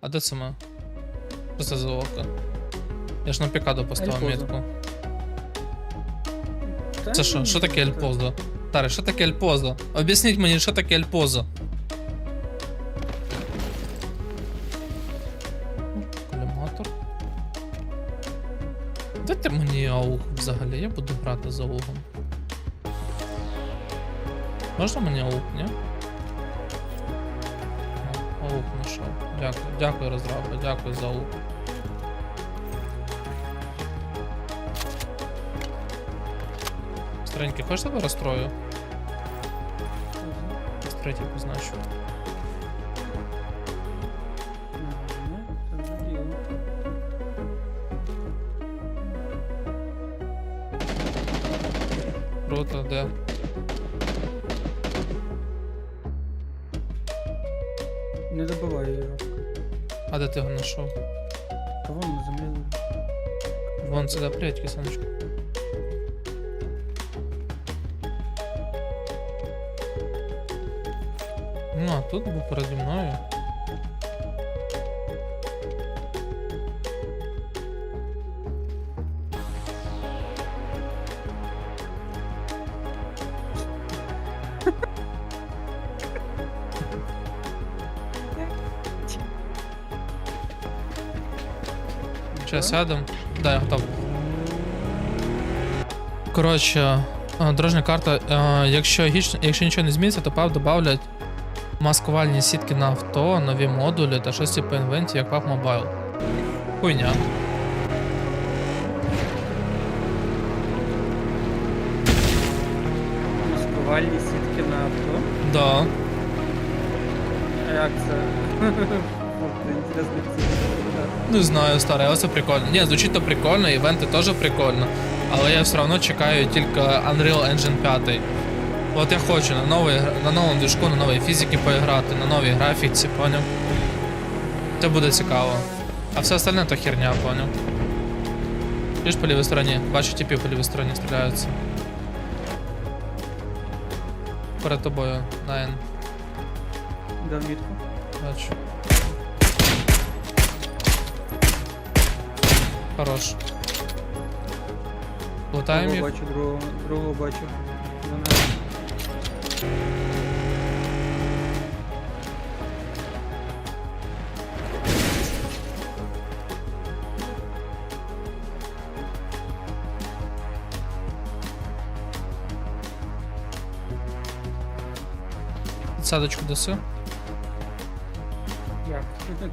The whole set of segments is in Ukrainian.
А де це ми? Що це за око? Я ж на пікаду поставив Ельпозо. метку. Та Це що? ні, Що таке ельпозо? Таре, що таке ельпозо? Об'ясніть мені, що таке ельпозо. Коліматор. Дайте мені аух взагалі, я буду грати за аугом. Можна мені аух, ні? Дякую, дякую, розраби, дякую за аух. Старенький, хочеш тебе розстрою? З третій позначу. Круто, де? Не добивай його. А де ти його знайшов? Та вон на землі. Вон сюди, прядь, кисаночку. Ну, а тут був переді мною. Сядем. Да, я готов. Коротше, е, дорожня карта. е, Якщо, якщо нічого не зміниться, то пав додавлять маскувальні сітки на авто, нові модулі та щось типу інвенті, як PUBG Mobile. Хуйня. Маскувальні сітки на авто. Да. А як це? Це. Не знаю, старе, але це прикольно. Ні, звучить то прикольно, івенти теж прикольно. Але я все одно чекаю тільки Unreal Engine 5. От я хочу на, новий, на новому движку, на новій фізиці поіграти, на новій графіці, поняв? Це буде цікаво. А все остальне то херня, поняв? Ти по лівій стороні, бачу тіпі по лівій стороні стріляються. Перед тобою, Найн, Дав мітку. бачу. Хорош. Лутаємо їх. бачу, другого, другого бачу. Вона Садочку даси.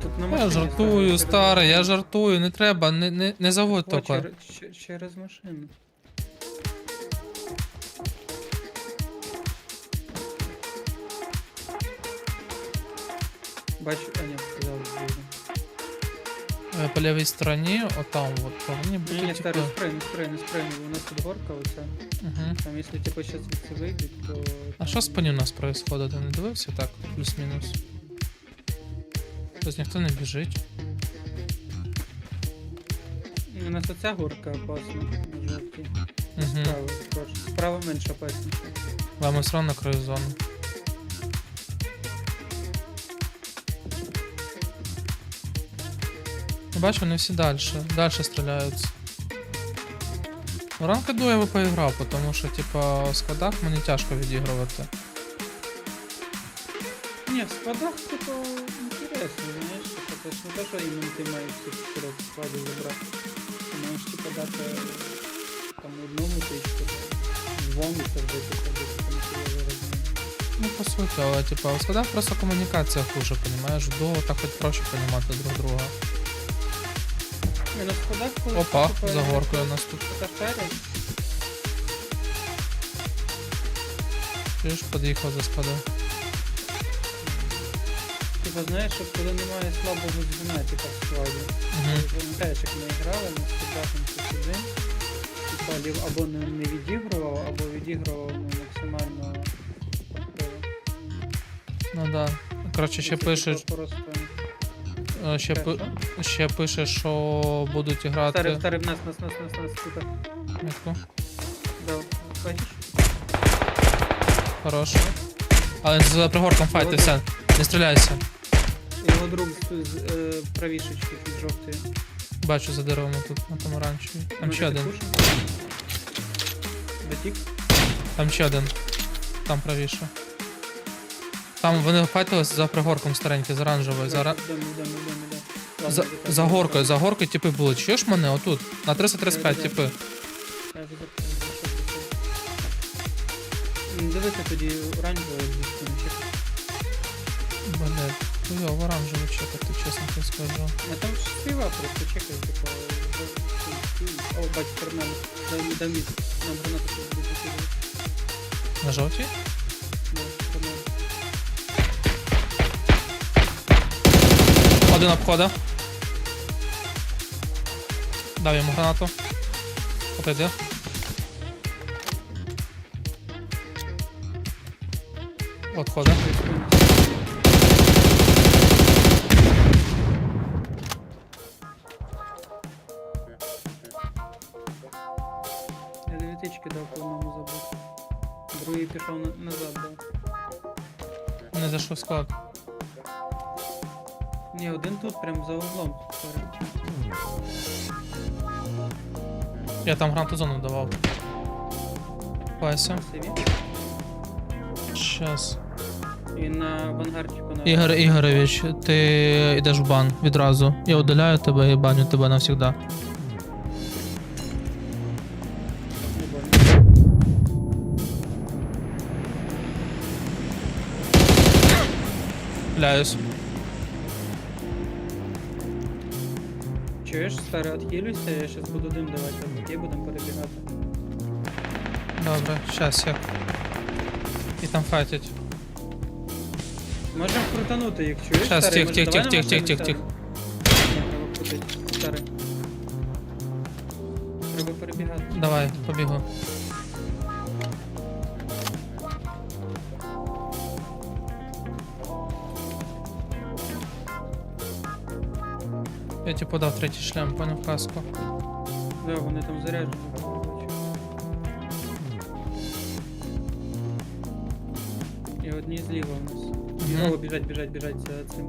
Тут на Я жартую, через- старий, я жартую, не треба, не, не, не заводь О, тако. через, через машину. Бачу, а ні, сказав. Е, По лівій стороні, отам от, повинні Ні, бути, ні, типу... старий, спрей, не спрей, не спрей, у нас тут горка оця. Угу. Там, якщо типу зараз звідси вийдуть, то... А там- що з пані у нас происходит? Ти не дивився так, плюс-мінус? Тобто ніхто не біжить. У нас оця горка опасна, на. Угу. Справа, трошки. Справа менш опасніше. Вам все одно на краю зони. Ну, Бачу, вони всі далі. Далі стріляються. Ну, ранка я би поіграв, тому що, типа, в складах мені тяжко відігрувати. Ні, в складах типу інтересно, знаєш, типу, це ж не те, що іменно ти маєш всіх чотирьох складів забрати. Ти можеш типу дати там одному тичку, двом і сердити ходити, тому що я зараз Ну, по суті, але типа у складах просто комунікація хуже, понімаєш? До так хоч проще понімати друг друга. Ні, ну складах, коли Опа, типу, за горкою у нас тут. шерсть, Чуєш, під'їхав за склади. Типу, знаєш, що коли немає слабого звіна, типу, в складі. Пам'ятаєш, як ми грали на один, типу, лів- або не, не відігрував, або відігрував ну, максимально похрево. Ну да. Коротше, ще пише, типу, Просто... е, ще, пи- ще пише, що будуть Старий, грати. старий, в нас, нас, нас, нас, нас, тут. Мітку. Да, бачиш? Хорош. Але за пригорком файти, все. Не стріляйся. Його друг з, е, правіше чуть від жовтої. Бачу за деревом тут на помаранчевій. Там ще один. Дотік? Там ще один. Там правіше. Там вони файтились за пригорком старенький, з оранжевою. За, ра- Йдемо, йдемо, йдемо, йдемо. Ладно, за, за горкою, за горкою типи були. Чуєш мене отут? На 335 типи. Що. М, Дивися тоді. Блять, хуйово оранжево чекати, чесно тобі скажу. А там ж співа просто чекай, типу. О, перед нами. Дай мені, дай мені. Нам гранату тут буде. На жовтій? Да, перед. Один обхода. Дав йому гранату. Отойди. Отхода. Не склад. Ні, один тут, прям за углом. Я там гранату зону давав. Пася. Щас. І на вангардчику на Ігор Ігорович, ти йдеш в бан відразу. Я удаляю тебе і баню тебе навсігда. Ляюсь. Чуєш, старий, отхилюйся, я щас буду дим давати, а поки будемо перебігати. Добре, щас як. І там файтять. Можемо крутанути їх, чуєш? Щас, старий? тих, Може, тих, давай тих, на тих, машину тих, тих, сядемо? Ні, треба крутити, старий. Треба перебігати. Давай, побігу. Я тебе подав третій шлем, поняв каску. Да, вони там заряджені. І одні зліва у нас. Мгм. О, біжать, біжать, біжать за цим.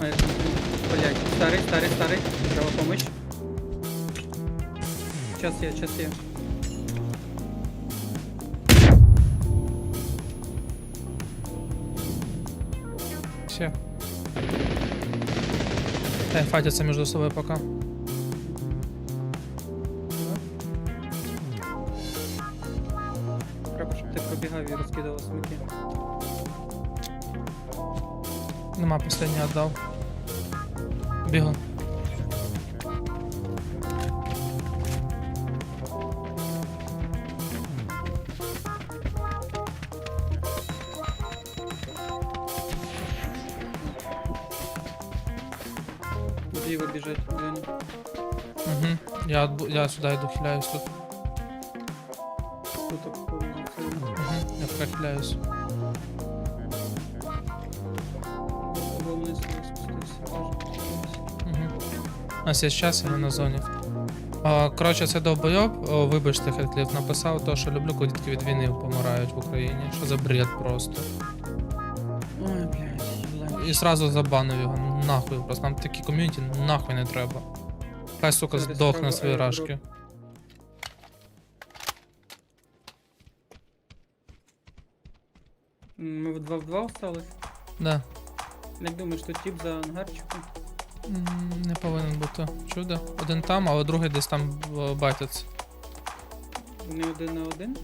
Ой, палять. Старий, старий, старий. Треба помочь. Час є, час є. Э, фатятся между собой пока. Нема последний отдав. Бігу. Зліва біжать, Женя. Угу. Я, отбу- я сюди йду, хиляюсь тут. Тут цим. Угу. Я пока хиляюсь. Або спустився. Може, спустився. Угу. У нас є час, я на зоні. А, коротше, це довбойоб, О, вибачте, Хетлів написав то, що люблю, коли дітки від війни помирають в Україні. Що за бред просто. Ой, блядь, блядь. І зразу забанив його. ну, Нахуй просто. Нам такі ком'юніті нахуй не треба. Хай, сука, здохне свої рашки. Ми в 2 в 2 остались. Да. Як думаєш, тут тип за ангарчиком? Не повинен бути. Чудо. Один там, але другий десь там е, байтиться. Вони один на один?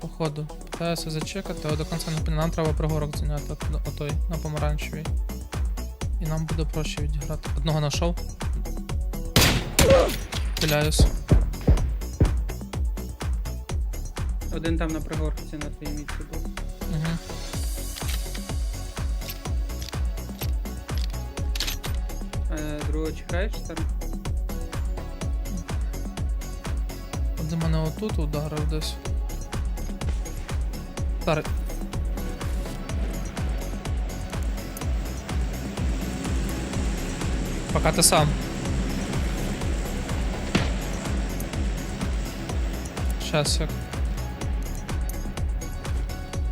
Походу. Питаюся зачекати, але до кінця не. Нам треба пригорок зайняти от- отой на помаранчевій. І нам буде проще відіграти. Одного знайшов. Пиляюсь. Один там на пригорці на твоїй місці був. Угу. Е, другого чекаєш там? Один мене отут ударив десь. Старий. Пока ти сам. Щас як.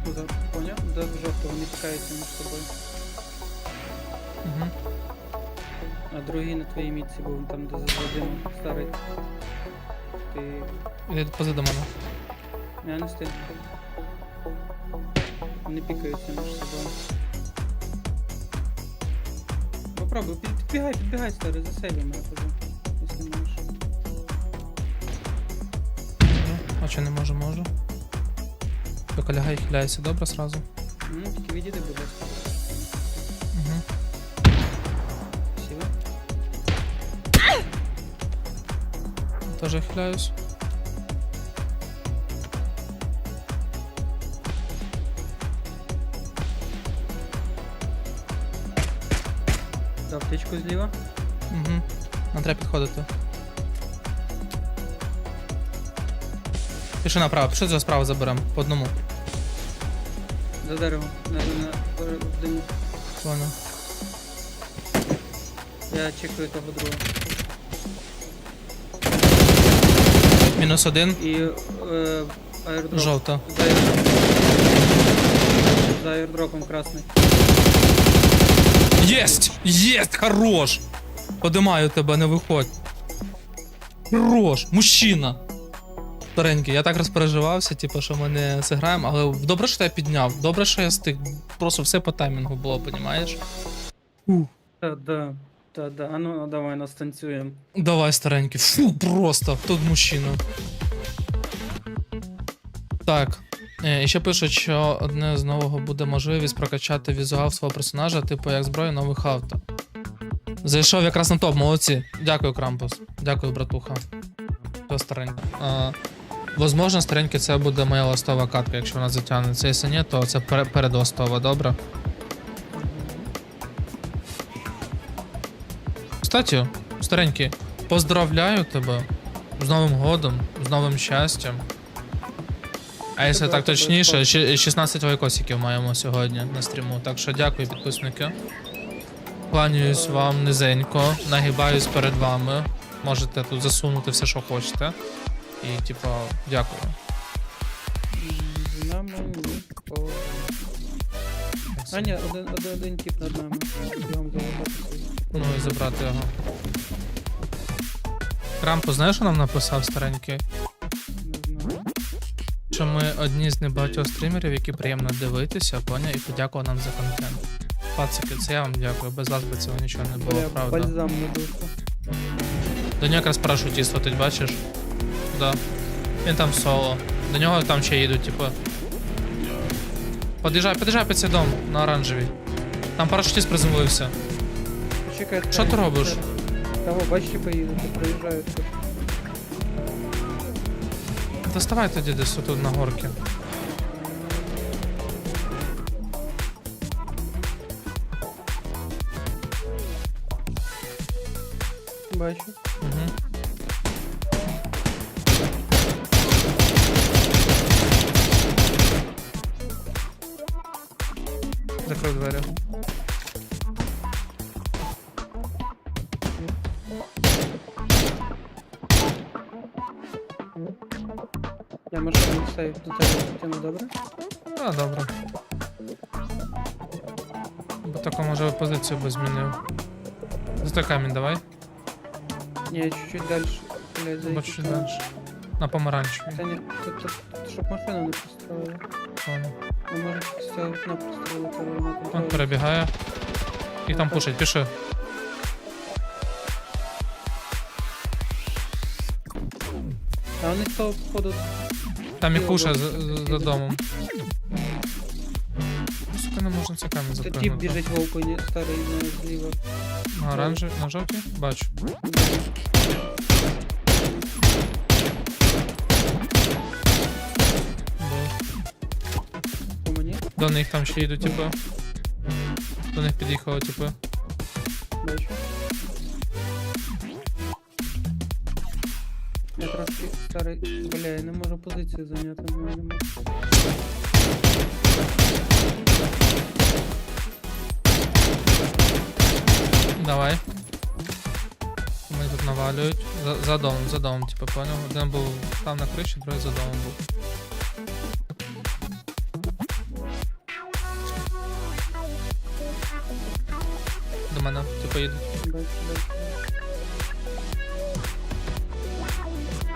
Куди? за жовто, вони пікаються між собою. Угу. А другий на твоїй мітці був там, де за димом старий. Ти. Іди позаду мене. Я не встиг. Вони пікаються між собою. Попробуй, під- підбігай, підбігай, старий, засейвай мене поза. Якщо можеш. Можу. А чи не можу, можу. Тільки лягай, хиляйся, добре сразу. Ну, тільки відійди, будь ласка. Угу. Сіли. Теж хиляюсь. Птичку зліва. Угу. Нам треба підходити. Пішли направо, пішли за справа заберемо. По одному. За деревом. На, на, на. Понял. Я чекаю того другого. Мінус один. І е, аердроп. Жовта. За аердропом. За аердропом красний. Єсть! Єсть! Хорош! Подимаю тебе, не виходь. Хорош! Мужчина! Старенький, я так розпереживався, типу, що ми не зіграємо, але добре, що я підняв. Добре, що я стиг. Просто все по таймінгу було, понімаєш? Та да. Та да. А ну давай нас танцюємо. Давай, старенький. Фу, просто. Тут мужчина. Так. Е, І ще пишуть, що одне з нового буде можливість прокачати візуал свого персонажа, типу як зброю нових авто. Зайшов якраз на топ, молодці. Дякую, Крампус. Дякую, братуха. То старенький. А, возможно, старенький, це буде моя ластова катка, якщо вона затягнеться. Якщо ні, то це пере- передостова, добре? Кстати, старенький, поздравляю тебе з Новим годом, з новим щастям. А якщо так точніше, 16 лайкосиків маємо сьогодні на стріму. Так що дякую, підписники. Кланяюсь вам низенько, нагибаюсь перед вами. Можете тут засунути все, що хочете. І, типа, дякую. Нами ніхто. А ні, один, один, один тип над нами. Ну і забрати його. Крампу, знаєш, що нам написав старенький? Що ми одні з небагатьох стрімерів, які приємно дивитися, поняв, і подякував нам за контент. Пацики, це я вам дякую. Без вас би цього нічого не було, Бля, правда. бальзам на душу. До нього якраз парашутіст летить, бачиш? Да. Він там соло. До нього там ще їдуть, типу. Под'їжджай, під'їжджай під цей дом на оранжевій. Там парашутіст приземлився. Почекай. Що ти робиш? Того, бачите, поїдуть, проїжджають тут. Доставай тоді десь тут на горки. Бачу. машину сейф до тебе тяну, добре? А, добре. Бо таку може позицію би змінив. Зато камінь давай. Ні, чуть-чуть далі. Блядь, зайти. Бачу далі. На помаранчевій. Та ні, тут, тут, тут, щоб машину не пристроїли. Ладно. Ну, може, з цього вікна пристроїти, але вона Он контролює. перебігає. Їх там пушать, піши. А вони з того походу Там Тіло за, за, домом. Сука, не можна це камінь Тут тип запрыгнути. біжить в оконі, старий на зліва. На оранжевій, на жовтій? Бачу. Був. По мені, До них там ще йдуть, типу. До них під'їхали, типу. бачу. Старий, бля, я не можу позицію зайняти, не можу. Давай. Ми тут навалюють. За, за домом, за домом, типу, понял. Один був там на криші, другий за домом був. До мене, типу, їдуть.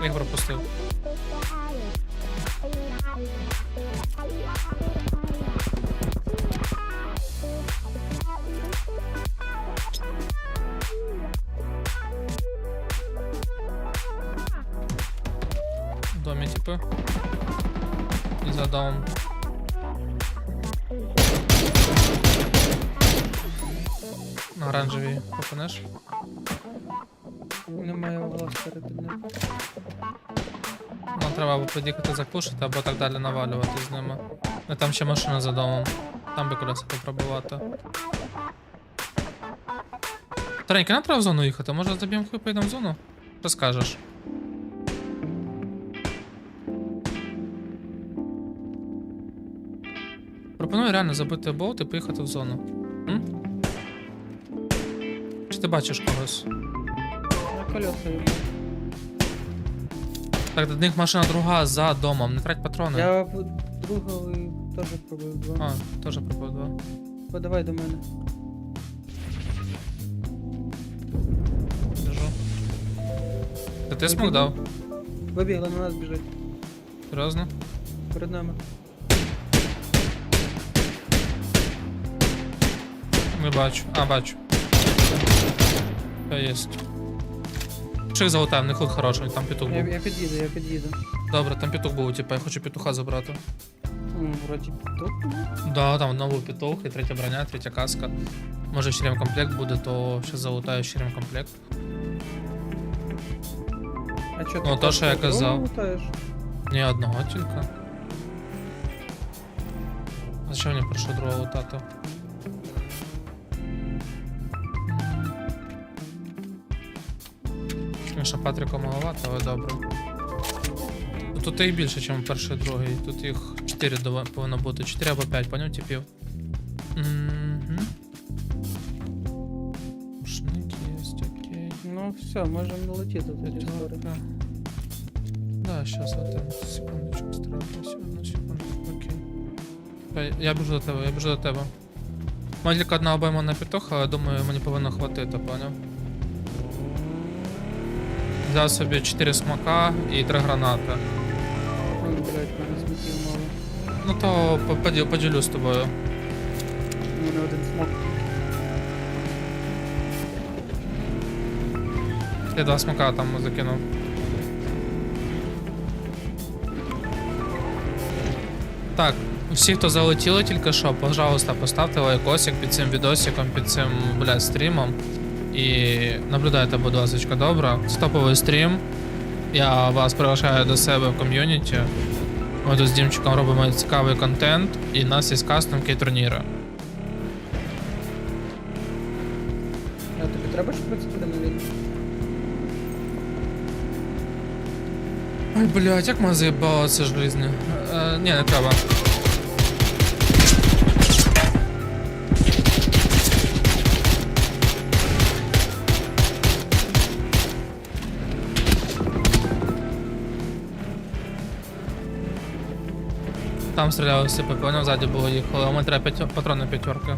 Їх пропустив. Домі, типу. І за домом. На оранжевій попанеш. Немає влас перед ним. Нам треба або під'їхати запушити, або так далі навалювати з ними. Ну там ще машина за домом. Там би колеса попробувати. Таренька, нам треба в зону їхати. Може заб'ємо хуй поїдемо в зону? Що скажеш? Пропоную реально забити болт і поїхати в зону. М? Чи ти бачиш когось? На колеса йду. Так, до них машина друга за домом, не трать патрони. Я в другого теж пробив два. А, теж пропав два. Подавай до мене. Біжу. Та ти смог дав? Вибігла на нас біжить. Серйозно? Перед нами. Не бачу. А, бачу. Та єсть. Чих залутав, не худ хороший, там петух Я, був. я під'їду, я під'їду. Добре, там петух був, типа, я хочу петуха забрати. М, Вроді тут. Да, там новий петух, і третя броня, третя каска. Може ще комплект буде, то ще залутаю ще комплект. А чо Ну, то, що я казав. Лутаєш? Ні одного тільки. Зачем мені прошу другого лутати? Звісно, Патріка маловато, але добре. Ну, Тут їх більше, ніж перший і другий. Тут їх 4 дов- повинно бути. 4 або 5, поняв, типів. Рушник є, окей. Ну все, можемо летіти скоро. Пятерка. Да, сейчас вот секундочку стараюсь. Одну секунду. Окей. Я біжу до тебе, я біжу до тебе. Тільки одна обойма на петуха, але думаю, мені повинно хватити, поняв? Взяв собі 4 смака і 3 гранати. Ой, блядь, мене смітів мало. Ну то поділ- поділю з тобою. У мене один смок. Я два смака там закинув. Так, всі, хто залетіли тільки що, пожалуйста, поставте лайкосик під цим відосиком, під цим, блядь, стрімом. І наблюдайте, будь ласка, добре. Стоповий стрім. Я вас приглашаю до себе в ком'юніті. Ми тут з Дімчиком робимо цікавий контент, і в нас є кастомки і турніри. А тобі треба, щоб це буде на? Ой, блядь, як мене заїбало це жизнь. Е, ні, не треба. Там стріляли всі, поняв, ззаді було їхали, а ми треба п'ять... патрони п'ятерки.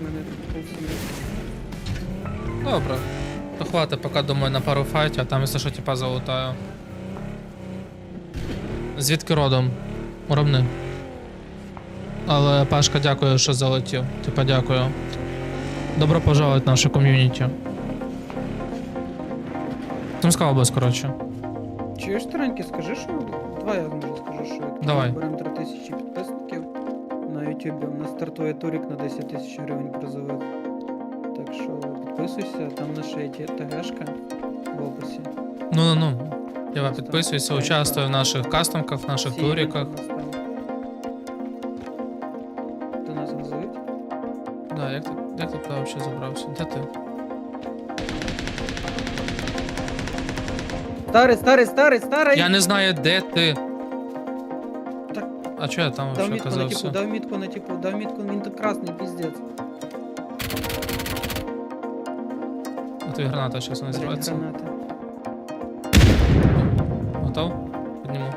У мене. Добре. То хватить, поки думаю на пару файтів, а там, якщо що, типа залутаю. Звідки родом? Робни. Але Пашка, дякую, що залетів. Типа дякую. Добро пожаловать в наше ком'юніті. Сумська область, коротше. Чуєш, Тараньки, скажи, що... Давай я скажу, що як Давай. ми беремо 3000 підписників на YouTube, у нас стартує турік на 10 тисяч гривень призових. Так що підписуйся, там наша є ТГшка в описі. Ну ну ну. Я підписуюся, участвую в наших кастомках, в наших Всі туріках. івенти у нас там. До нас. Да, як ти, як ти туди взагалі забрався? Де ти? Старий, старий, старий, старий! Я не знаю, де ти. А чого я там Дав взагалі мітку на типу, оказався? дав мітку на типу, дав мітку, він так красний, піздець. А твій граната не Блядь, зірветься. гранати. Готов? Підніму.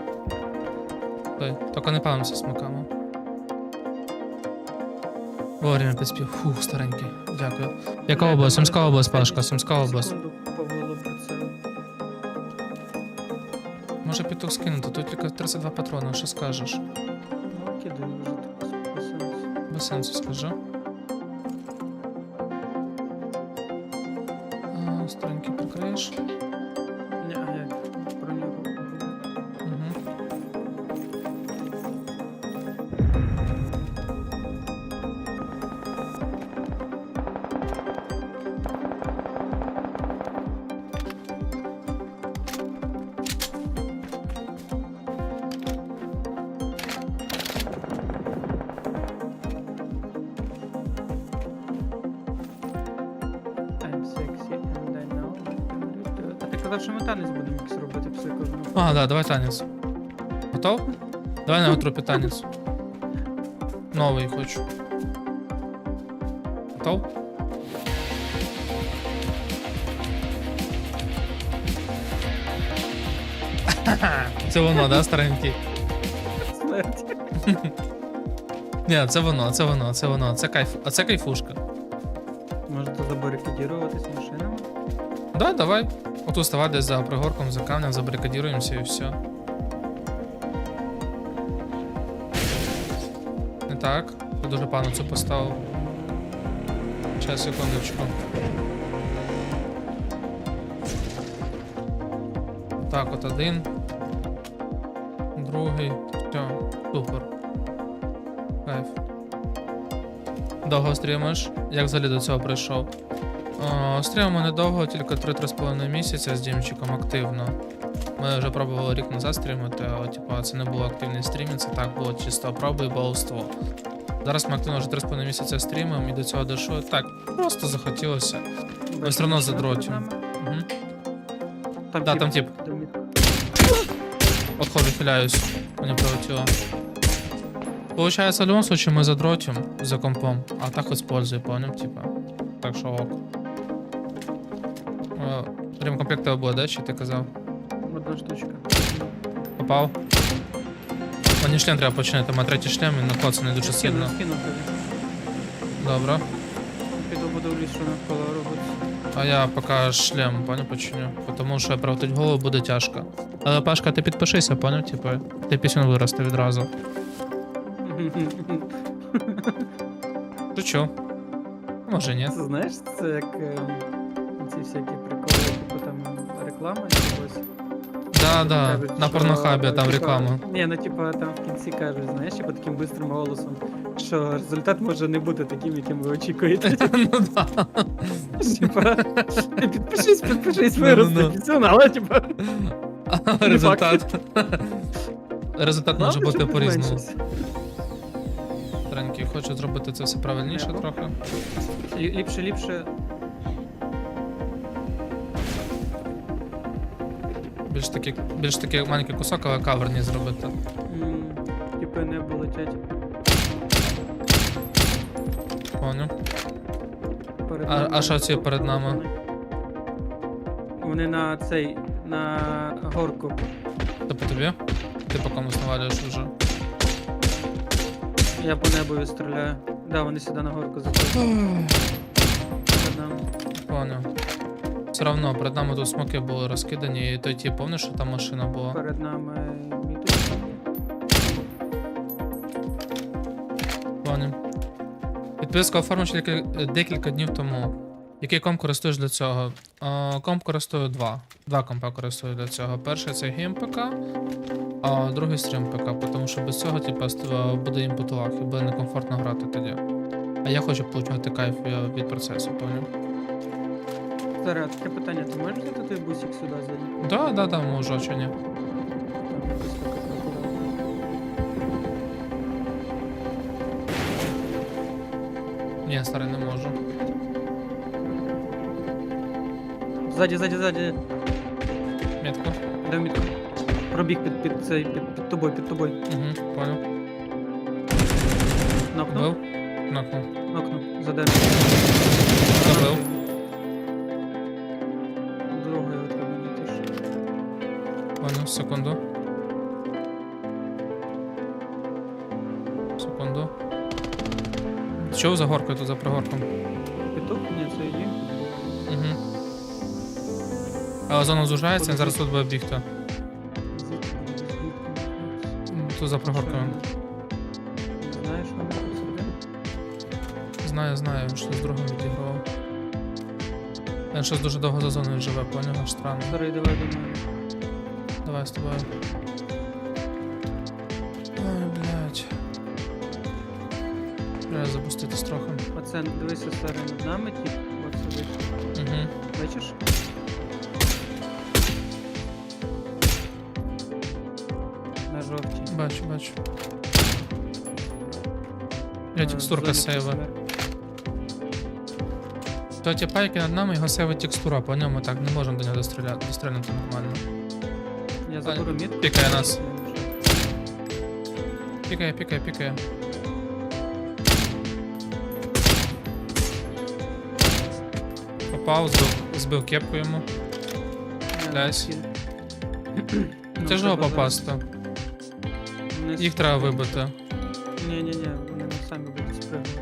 Дай, тільки не палимося смоками. Вовремя підспів. Фух, старенький. Дякую. Яка область? Сумська область, Пашка, Сумська область. Секунду, Павло працює. Може піток скинути, тут тільки 32 патрони, що скажеш? Сенсу. Без да, давай танець. Готов? Давай на трупі танець. Новий хочу. Готов? Це воно, да, старенький? Смерть. Ні, це воно, це воно, це воно. Це кайф. А це кайфушка. Можете забарикадіруватись машинами? Да, давай. Отут ставай десь за пригорком, за камнем, забарикадіруємося і все. Не так. Ти дуже пану це поставив. Сейчас, секундочку. Так, от один. Другий. Все, супер. Кайф. Довго стрімиш? Як взагалі до цього прийшов? О, Стрімимо недовго, тільки 3-3,5 місяця з Дімчиком активно. Ми вже пробували рік назад стрімити, але типу, це не було активний стрімінг, це так було чисто проби і баловство. Зараз ми активно вже 3,5 місяця стрімимо і до цього дійшло. Так, просто захотілося. Бачиш, все одно нами? Угу. Там Да, там тип. Отходжу, хиляюсь. Мені прилетіло. Получается, в любом случае мы задротим за компом, а так использую, понял, типа. Так що ок. О, Ремкомплект тебе буде, да, чи ти казав? Одна штучка. Попав. Мені шлем треба починати, має третій шлем, він накоцаний дуже сильно. скину тобі. Добре. Піду подивлюсь, що навколо робиться. А я поки шлем, понял, починю. Тому що правтить голову буде тяжко. Але Пашка, ти підпишися, понял, типу. Ти пісню виросте відразу. Шучу. Може ні. Це знаєш, це як е, реклама якогось. Да, да, Кажуть, на що, порнохабі там типа, реклама. Ні, ну типа там в кінці кажуть, знаєш, типа таким бистрим голосом, що результат може не бути таким, яким ви очікуєте. Ну да. Типа, підпишись, підпишись, Ну, виросте ну. але типа. Результат. Результат може бути по-різному. Тренки, хочу зробити це все правильніше трохи. Лі- Ліпше, ліпше. Більш такий, більш такий маленький кусок, але каверні зробити. Типи небо летять. Поняв. перед А- нами. а що ці перед нами? Вони на цей, на горку. Це по тобі? Ти по комусь навалюєш вже. Я по небу стріляю. Да, вони сюди на горку заходять. Перед нами. Поняв. Все равно, перед нами тут смоки були розкидані, і той ті, помниш, що там машина була? Перед нами міточка. Поняв. Підписка оформив е, декілька днів тому. Який комп користуєш для цього? Е, комп користую два. Два компа користую для цього. Перший це геймпк, а другий стрім ПК, тому що без цього, типу, ст- буде імпут лаг і буде некомфортно грати тоді. А я хочу отримати кайф е, від процесу, поняв? Зараз таке питання, ти можеш взяти той бусик сюди зайти? Да, да, да, можу, чи ні. Там якось так акуратно. Ні, старий, не можу. Ззаді, ззаді, ззаді. Метку. Де мітку? Пробіг під, під, цей, під, під тобою, під тобою. Угу, Понял, секунду. Секунду. Чув за горкою тут за пригорком? Петух? Ні, це її. Угу. Але зона зужається, зараз тут буде бігти. Тут за пригоркою. Знаєш, що вони тут сидять? Знаю, знаю, він щось з другим відігрував. Він щось дуже довго за зоною живе, поняв? Аж странно. Старий, давай до мене. Давай з. Ой, блядь. Треба запуститись трохи. Пацан, дивися старий над нами, тип. От сидить. Угу. Бачиш? На жовтій. Бачу, бачу. Я текстурка сейва. То ті пайки над нами, його сейвить текстура, по ньому так не можемо до нього достріляти, дострілянути нормально. Я заберу мід. Пікає нас. Пікає, пікає, пікає. Попав, збив, збив кепку йому. Десь. Тяжело попасти. Їх треба вибити. Ні, ні, ні, вони не самі будуть спригувати.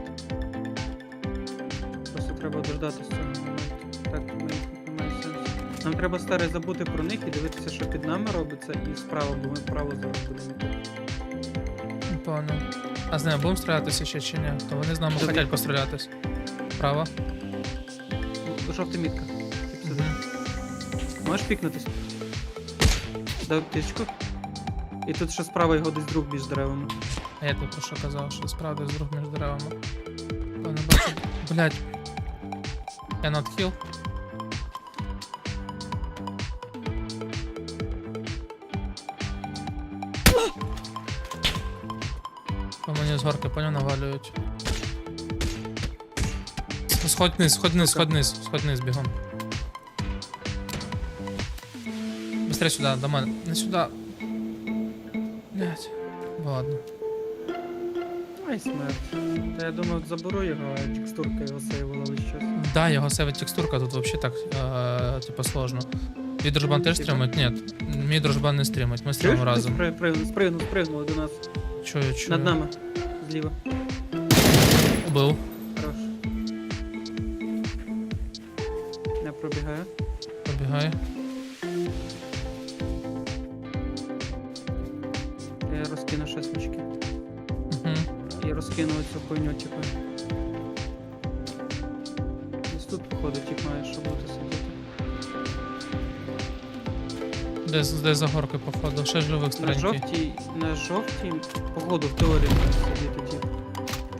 Просто треба дождатися Нам треба старе забути про них і дивитися, що під нами робиться, і справа, бо ми вправо зараз будемо йти. Не А з ними будемо стрілятися ще чи ні? То вони з нами Добре. хочуть пострілятись. Право. Ну, Жовта мітка. Тип сидить. Можеш пікнутись? Дай птичку. І тут ще справа його десь друг між деревами. А я про що казав, що справді з друг між деревами. Бачу. Блять. Я not kill. З горки поняв навалюють. Сходь вниз, сходь вниз, сходь вниз, сходь вниз бігом. Быстрее сюди, до мене. Не сюди. Блять. Ладно. Ай, смерть. Та я думав, заберу його, а текстурка його сейвила весь час. Да, його сейвить текстурка, тут вообще так, э, типа, сложно. Мій дружбан теж стримить? Нет. Мій дружбан не стримить, ми Чуєш? стримимо разом. Спри- Спригнув, спригнув, спригнув до нас. Чую, чую. Над нами. Зліва. Убив. Хорош. Я пробігаю. Пробігає. Я розкину шеснички. Угу. І розкину цю хуйню, типу. Десь тут, походу, тип має, щоб бути сидіти. Десь, десь за горкою, походу. Ще живих На старенький. жовтій, на жовтій, походу, в теорії має сидіти тип.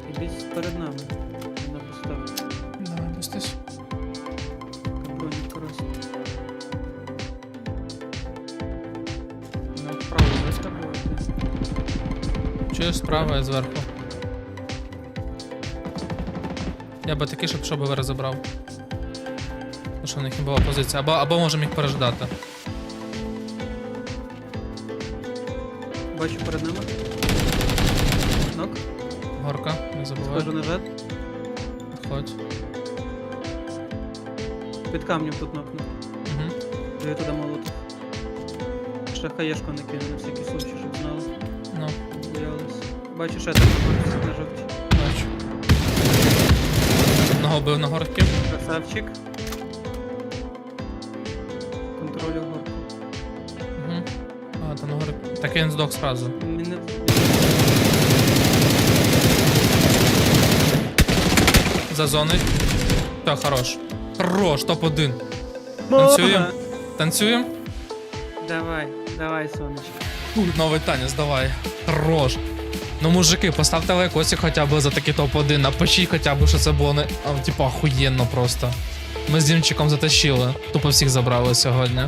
І десь перед нами. На постав. Давай. Бронік. Ну, вправо за тобою. Справа, я зверху. Я би такий, щоб ви забрав. Тому що в них не була позиція. Або, або можемо їх переждати. Бачу перед нами. Нок. Горка, не забувай. Схожу назад. Підходь. Під камнем тут нокну. Угу. Даю туди молоток. Ще хаєшку накину на всякий случай, щоб знали. Ну, Боялись. Бачу, ще там знаходиться на жовтій. бачу. Одного бив на горки. Красавчик. Так він здох сразу. Мене... За зоною. Так, хорош. Хорош, топ-1. Танцюємо? Танцюємо? Давай, давай, сонечко. Новий танець, давай. Хорош. Ну, мужики, поставте лайкосик хоча б за такий топ-1. Напишіть хоча б, що це було не. А, типу, охуєнно просто. Ми з Дімчиком затащили. Тупо всіх забрали сьогодні.